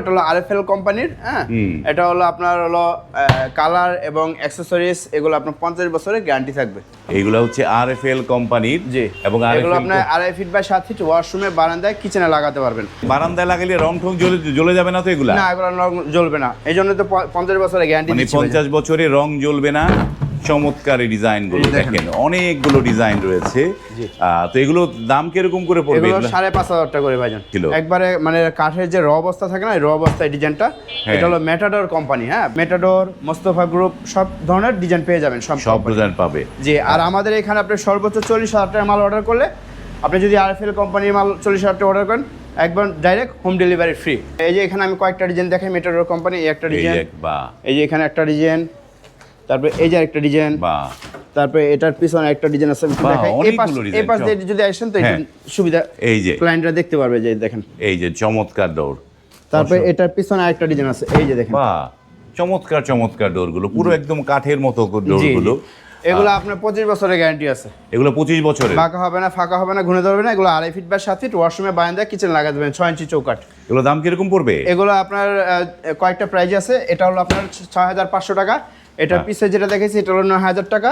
এটা হলো আরএফএল কোম্পানির হ্যাঁ? এটা হলো আপনার হলো কালার এবং অ্যাক্সেসরিজ এগুলো আপনার পঞ্চাশ বছরের গ্যারান্টি থাকবে। এইগুলো হচ্ছে আর এফ এল কোম্পানির জি। এবং এগুলো আপনার আড়াই ফিট বাই সাত ফিট ওয়াশরুমে বারান্দায় কিচেনে লাগাতে পারবেন। বারান্দায় লাগালে রং ঠং জ্বলে জ্বলে যাবে না তো এগুলা? না এগুলো রং জ্বলবে না। এই জন্য তো পঞ্চাশ বছরের গ্যারান্টি মানে পঞ্চাশ বছরে রং জ্বলবে না। চমৎকার এই দেখেন। দেখেন অনেকগুলো ডিজাইন রয়েছে তো এগুলো দাম কীরকম করে পড়বে এগুলো? সাড়ে পাঁচ হাজার টাকা করে ভাইজান। একবারে মানে কাঠের যে র অবস্থা থাকে না র অবস্থায় ডিজাইনটা হ্যাঁ। এটা হলো মেটাডোর কোম্পানি হ্যাঁ মেটাডোর মোস্তফা গ্রুপ সব ধরনের ডিজাইন পেয়ে যাবেন সব সব। ডিজাইন পাবে জি আর আমাদের এখানে আপনি সর্বোচ্চ চল্লিশ হাজার টাকার মাল অর্ডার করলে আপনি যদি আরএফএল কোম্পানির মাল চল্লিশ হাজার টাকা অর্ডার করেন একবার ডাইরেক্ট হোম ডেলিভারি ফ্রি এই যে এখানে আমি কয়েকটা ডিজাইন দেখাই মেটাডোর কোম্পানি এই একটা ডিজাইন এই যে এখানে একটা ডিজাইন তারপরে এই যে একটা ডিজাইন তারপরে এটার পিছনে একটা ডিজাইন আছে আমি দেখাই। এই পাশ এই পাশ দিয়ে যদি আসেন তো হ্যাঁ। সুবিধা। এই যে। ক্লায়েন্টরা দেখতে পারবে যে দেখেন। এই যে চমৎকার ডোর তারপরে এটার পিছনে আরেকটা ডিজাইন আছে এই যে দেখেন। চমৎকার চমৎকার ডোরগুলো পুরো একদম কাঠের মতো ডোরগুলো এগুলো আপনার পঁচিশ বছরের গ্যারান্টি আছে। এগুলো পঁচিশ বছরের। ফাঁকা হবে না ফাঁকা হবে না ঘুরে ধরবে না এগুলো আড়াই ফিট বা সাত ফিট ওয়াশরুমে বারান্দায় কিচেন লাগাতে দেবেন ছয় ইঞ্চি চৌকাট এগুলো দাম কীরকম পড়বে? এগুলো আপনার কয়েকটা প্রাইজ আছে এটা হলো আপনার ছয় হাজার পাঁচশো টাকা। এটার পিসে যেটা দেখেছি এটা হলো নয় হাজার টাকা।